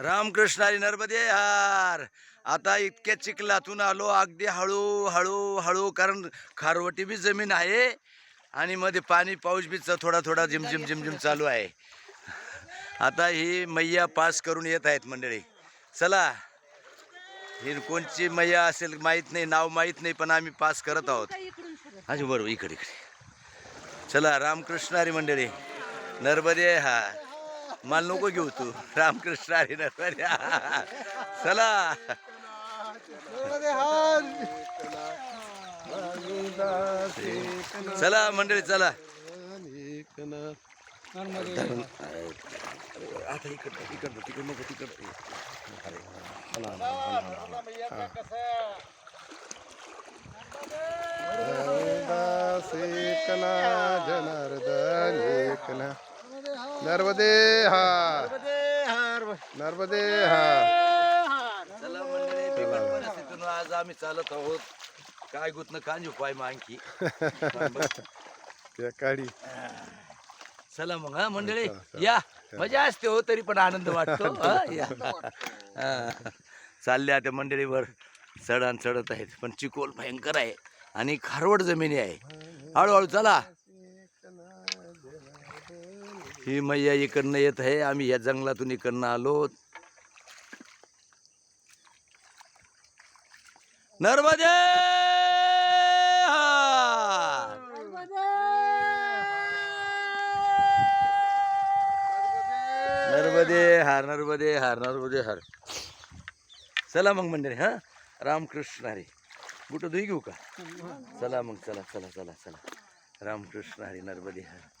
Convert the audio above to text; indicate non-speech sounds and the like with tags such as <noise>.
रामकृष्ण हरी नर्मदे हार आता इतक्या चिखलातून आलो अगदी हळू हळू हळू कारण खारवटी बी जमीन आहे आणि मध्ये पाणी पाऊस बी थोडा थोडा झिमझिम झिमझिम चालू आहे. आता ही मैया पास करून येत आहेत मंडळी. चला. ही कोणची मैया असेल माहीत नाही नाव माहीत नाही पण आम्ही पास करत आहोत. अच्छा बरोबर इकडे इकडे. चला रामकृष्ण हरी मंडळी. नर्मदे हा. मला नको घेऊ तू. रामकृष्ण हरी नर्मदे चला. चला मंडळी चला. आता इकडं इकडं तिकडं नको तिकडं. एकना जनार्दन एकना नर्मदे हार। नर्मदे हार। चला मंडळी बिकट परिस्थितीतून आज आम्ही चालत आहोत काय गुतनं कांजू पाय मग आणखी त्या <laughs> काढी चला मग हा मंडळी या. मजा असते हो तरी पण आनंद वाटतो <laughs> हा, या. हा. चालले आता मंडळीवर चढान चढत आहेत पण चिकोल भयंकर आहे आणि खारवड जमिनी आहे. हळूहळू चला. ही मैया इकडनं येत आहे. आम्ही या जंगलातून इकडनं आलो. नर्मदे! नर्मदे हार नर्मदे हार नर्मदे हार. चला मग मंडळी हा? रामकृष्ण हरी. कुठं धुई घेऊ का? चला मग चला चला चला चला. रामकृष्ण हरी नर्मदे हार.